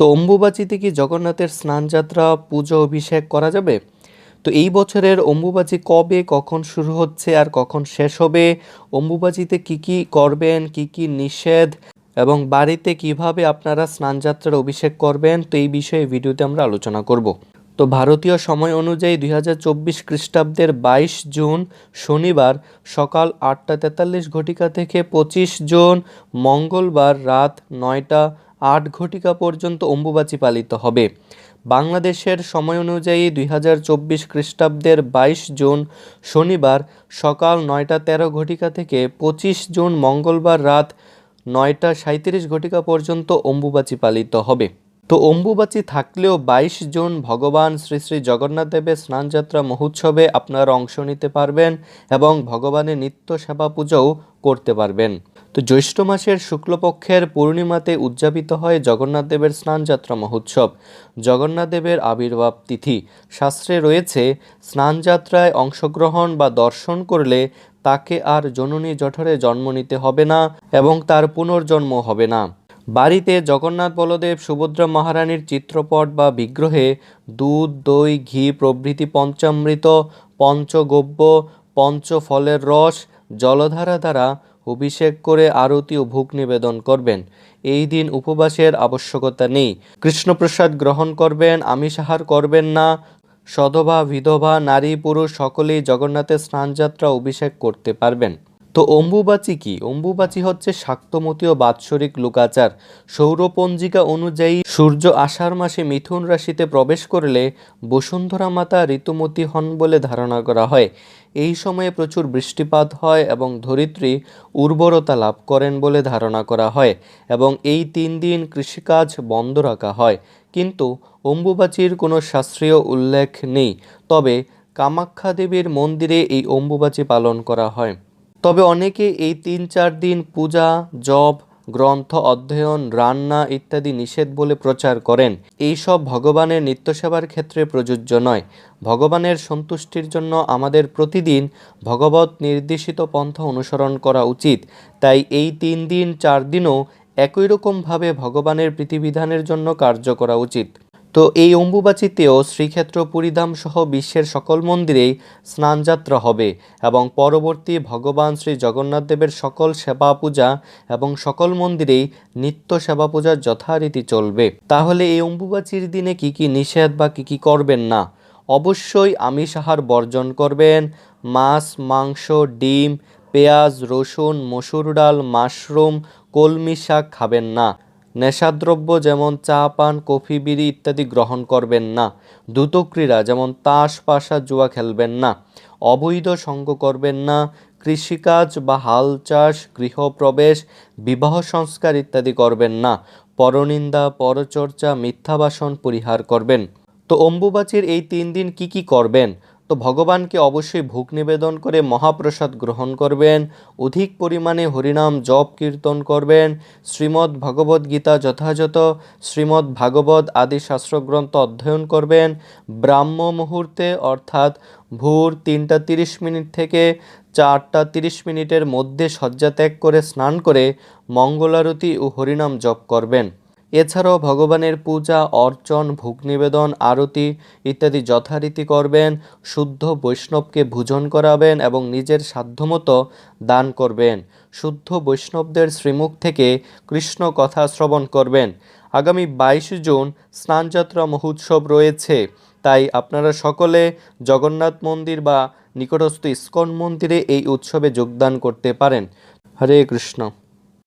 তো অম্বুবাচিতে কি জগন্নাথের স্নানযাত্রা, পুজো, অভিষেক করা যাবে? তো এই বছরের অম্বুবাচী কবে, কখন শুরু হচ্ছে আর কখন শেষ হবে? অম্বুবাচীতে কি কি করবেন, কি কি নিষেধ? এবং বাড়িতে কীভাবে আপনারা স্নানযাত্রার অভিষেক করবেন? তো এই বিষয়ে ভিডিওতে আমরা আলোচনা করব। তো ভারতীয় সময় অনুযায়ী দুই হাজার চব্বিশ খ্রিস্টাব্দের বাইশ জুন, শনিবার সকাল আটটা তেতাল্লিশ ঘটিকা থেকে পঁচিশ জুন, মঙ্গলবার রাত নয়টা আট ঘটিকা পর্যন্ত অম্বুবাচী পালিত হবে। বাংলাদেশের সময় অনুযায়ী দুই হাজার চব্বিশ খ্রিস্টাব্দের বাইশ জুন শনিবার সকাল নয়টা তেরো ঘটিকা থেকে পঁচিশ জুন মঙ্গলবার রাত নয়টা সাঁত্রিশ ঘটিকা পর্যন্ত অম্বুবাচী পালিত হবে। তো অম্বুবাচী থাকলেও বাইশ জুন ভগবান শ্রী শ্রী জগন্নাথ দেবের স্নানযাত্রা মহোৎসবে আপনারা অংশ নিতে পারবেন এবং ভগবানের নিত্য সেবা পূজাও করতে পারবেন। তো জ্যৈষ্ঠ মাসের শুক্লপক্ষের পূর্ণিমাতে উদযাপিত হয় জগন্নাথদেবের স্নানযাত্রা মহোৎসব। জগন্নাথদেবের আবির্ভাব তিথি। শাস্ত্রে রয়েছে, স্নানযাত্রায় অংশগ্রহণ বা দর্শন করলে তাকে আর জননী জঠরে জন্ম নিতে হবে না এবং তার পুনর্জন্ম হবে না। বাড়িতে জগন্নাথ বলদেব, সুভদ্রা মহারানীর চিত্রপট বা বিগ্রহে দুধ, দই, ঘি প্রভৃতি পঞ্চামৃত, পঞ্চগব্য, পঞ্চফলের রস, জলধারা দ্বারা অভিষেক করে আরতি ও ভোগ নিবেদন করবেন। এই দিন উপবাসের আবশ্যকতা নেই। কৃষ্ণপ্রসাদ গ্রহণ করবেন আমিষাহার করবেন না। সধবা, বিধবা, নারী, পুরুষ সকলেই জগন্নাথের স্নানযাত্রা অভিষেক করতে পারবেন। তো অম্বুবাচী কি? অম্বুবাচী হচ্ছে শাক্তমতীয় বাৎসরিক লোকাচার। সৌরপঞ্জিকা অনুযায়ী সূর্য আষাঢ় মাসে মিথুন রাশিতে প্রবেশ করলে বসুন্ধরা মাতা ঋতুমতী হন বলে ধারণা করা হয়। এই সময়ে প্রচুর বৃষ্টিপাত হয় এবং ধরিত্রী উর্বরতা লাভ করেন বলে ধারণা করা হয় এবং এই তিন দিন কৃষিকাজ বন্ধ রাখা হয়। কিন্তু অম্বুবাচীর কোনো শাস্ত্রীয় উল্লেখ নেই। তবে কামাখ্যা দেবীর মন্দিরে এই অম্বুবাচী পালন করা হয়। তবে অনেকে এই তিন চার দিন পূজা, জপ, গ্রন্থ, অধ্যয়ন, রান্না ইত্যাদি নিষেধ বলে প্রচার করেন। এইসব ভগবানের নিত্যসেবার ক্ষেত্রে প্রযোজ্য নয়। ভগবানের সন্তুষ্টির জন্য আমাদের প্রতিদিন ভগবত নির্দেশিত পন্থা অনুসরণ করা উচিত। তাই এই তিন দিন, চার দিনও একই রকমভাবে ভগবানের প্রীতিবিধানের জন্য কার্য করা উচিত। তো এই অম্বুবাচীতেও শ্রীক্ষেত্র পুরীধাম সহ বিশ্বের সকল মন্দিরেই স্নানযাত্রা হবে এবং পরবর্তী ভগবান শ্রী জগন্নাথ দেবের সকল সেবা পূজা এবং সকল মন্দিরেই নিত্য সেবা পূজার যথারীতি চলবে। তাহলে এই অম্বুবাচীর দিনে কি কি নিষেধ বা কি কি করবেন না? অবশ্যই আমিষ আহার বর্জন করবেন, মাছ, মাংস, ডিম, পেঁয়াজ, রসুন, মসুর ডাল, মাশরুম, কলমি শাক খাবেন না। নেশাদ্রব্য যেমন চা, পান, কফি, বিড়ি ইত্যাদি গ্রহণ করবেন না। দ্রুতক্রীড়া যেমন তাস, পাশা, জুয়া খেলবেন না। অবৈধ সঙ্গ করবেন না। কৃষিকাজ বা হাল চাষ, গৃহপ্রবেশ, বিবাহ সংস্কার ইত্যাদি করবেন না। পরনিন্দা, পরচর্চা, মিথ্যাবাসন পরিহার করবেন। তো অম্বুবাচীর এই তিন দিন কি কি করবেন? তো ভগবানকে অবশ্যই ভোগ নিবেদন করে মহাপ্রসাদ গ্রহণ করবেন। অধিক পরিমাণে হরিনাম জপ কীর্তন করবেন। শ্রীমদ্ ভগবদ গীতা যথাযথ। শ্রীমদ্ ভাগবত আদি শাস্ত্রগ্রন্থ অধ্যয়ন করবেন। ব্রাহ্ম মুহূর্তে, অর্থাৎ ভোর তিনটা তিরিশ মিনিট থেকে চারটা তিরিশ মিনিটের মধ্যে শয্যা ত্যাগ করে স্নান করে মঙ্গলারতি ও হরিনাম জপ করবেন। এছাড়াও ভগবানের পূজা, অর্চন, ভোগ নিবেদন, আরতি ইত্যাদি যথারীতি করবেন, শুদ্ধ বৈষ্ণবকে ভোজন করাবেন এবং নিজের সাধ্যমতো দান করবেন। শুদ্ধ বৈষ্ণবদের শ্রীমুখ থেকে কৃষ্ণ কথা শ্রবণ করবেন। আগামী বাইশে জুন স্নানযাত্রা মহোৎসব রয়েছে। তাই আপনারা সকলে জগন্নাথ মন্দির বা নিকটস্থ ইস্কন মন্দিরে এই উৎসবে যোগদান করতে পারেন। হরে কৃষ্ণ।